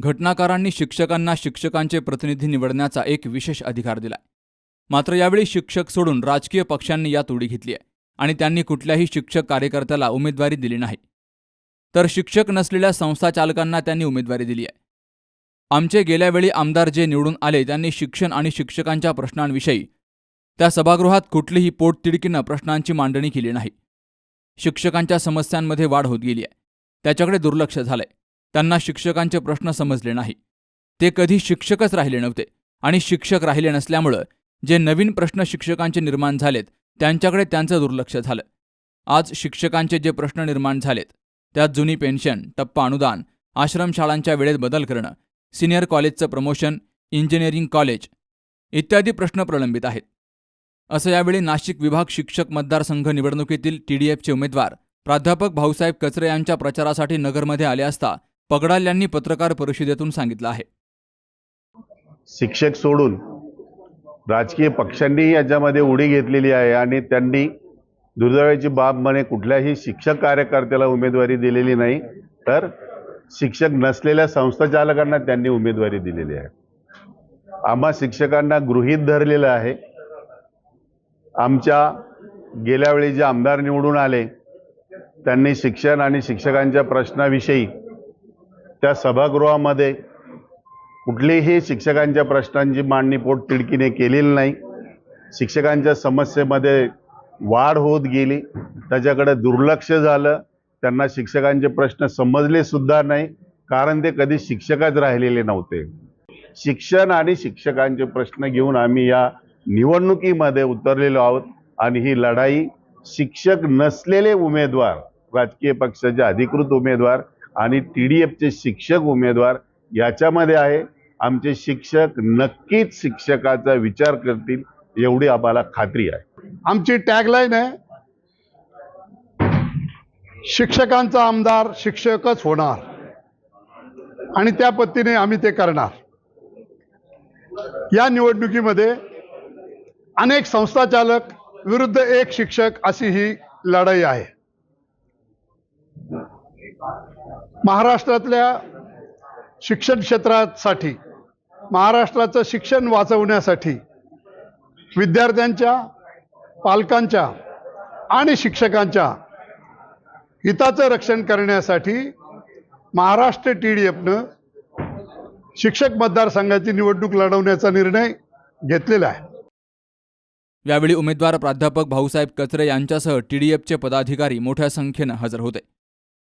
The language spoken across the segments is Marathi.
घटनाकारांनी शिक्षकांना शिक्षकांचे प्रतिनिधी निवडण्याचा एक विशेष अधिकार दिलाय. मात्र यावेळी शिक्षक सोडून राजकीय पक्षांनी यात उडी घेतली आहे आणि त्यांनी कुठल्याही शिक्षक कार्यकर्त्याला उमेदवारी दिली नाही. तर शिक्षक नसलेल्या संस्था चालकांना त्यांनी उमेदवारी दिली आहे. आमचे गेल्यावेळी आमदार जे निवडून आले त्यांनी शिक्षण आणि शिक्षकांच्या प्रश्नांविषयी त्या सभागृहात कुठलीही पोटतिडकीनं प्रश्नांची मांडणी केली नाही. शिक्षकांच्या समस्यांमध्ये वाढ होत गेली आहे. त्याच्याकडे दुर्लक्ष झालंय. त्यांना शिक्षकांचे प्रश्न समजले नाही. ते कधी शिक्षकच राहिले नव्हते आणि शिक्षक राहिले नसल्यामुळं जे नवीन प्रश्न शिक्षकांचे निर्माण झालेत त्यांच्याकडे त्यांचं दुर्लक्ष झालं. आज शिक्षकांचे जे प्रश्न निर्माण झालेत त्यात जुनी पेन्शन टप्पा अनुदान आश्रमशाळांच्या वेळेत बदल करणं सिनियर कॉलेजचं प्रमोशन इंजिनिअरिंग कॉलेज इत्यादी प्रश्न प्रलंबित आहेत. असं यावेळी नाशिक विभाग शिक्षक मतदारसंघ निवडणुकीतील टीडीएफचे उमेदवार प्राध्यापक भाऊसाहेब कचरे यांच्या प्रचारासाठी नगरमध्ये आले असता पगडाल यांनी पत्रकार परिषदेतून सांगितलं आहे. शिक्षक सोडून राजकीय पक्षांनी याच्यामध्ये उडी घेतलेली आहे आणि त्यांनी दुर्दैवाची बाब म्हणे कुठल्याही शिक्षक कार्यकर्त्याला उमेदवारी दिलेली नाही तर शिक्षक नसलेल्या संस्था चालकांना त्यांनी उमेदवारी दिलेली आहे. आम्हा शिक्षकांना गृहीत धरलेलं आहे. आमच्या गेल्या वेळी जे आमदार निवडून आले त्यांनी शिक्षण आणि शिक्षकांच्या प्रश्नाविषयी त्या सभागृहामध्ये कुठलीही शिक्षकांच्या प्रश्नांची मांडणी पोट तिडकीने केलेली नाही. शिक्षकांच्या समस्येमध्ये वाढ होत गेली. त्याच्याकडे दुर्लक्ष झालं. त्यांना शिक्षकांचे प्रश्न समजले सुद्धा नाही. कारण ते कधी शिक्षकच राहिलेले नव्हते. शिक्षण आणि शिक्षकांचे प्रश्न घेऊन आम्ही या निवडणुकीमध्ये उतरलेलो आहोत. आणि ही लढाई शिक्षक नसलेले उमेदवार राजकीय पक्षाचे अधिकृत उमेदवार आणि टी डी एफचे शिक्षक उमेदवार याच्यामध्ये आहे. आमचे शिक्षक नक्कीच शिक्षकाचा विचार करतील एवढी आम्हाला खात्री आहे. आमची टॅगलाईन आहे शिक्षकांचा आमदार शिक्षकच होणार. आणि त्या पद्धतीने आम्ही ते करणार. या निवडणुकीमध्ये अनेक संस्थाचालक विरुद्ध एक शिक्षक अशी ही लढाई आहे. महाराष्ट्रातल्या शिक्षण क्षेत्रासाठी महाराष्ट्राचं शिक्षण वाचवण्यासाठी विद्यार्थ्यांच्या पालकांच्या आणि शिक्षकांच्या हिताचं रक्षण करण्यासाठी महाराष्ट्र टी डी एफनं शिक्षक मतदारसंघाची निवडणूक लढवण्याचा निर्णय घेतलेला आहे. यावेळी उमेदवार प्राध्यापक भाऊसाहेब कचरे यांच्यासह टी डी एफचे पदाधिकारी मोठ्या संख्येनं हजर होते.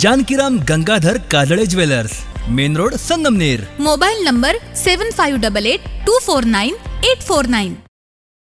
Jankiram Gangadhar Kajale jewellers main road Sangamner. Mobile number seven five double eight two four nine eight four nine.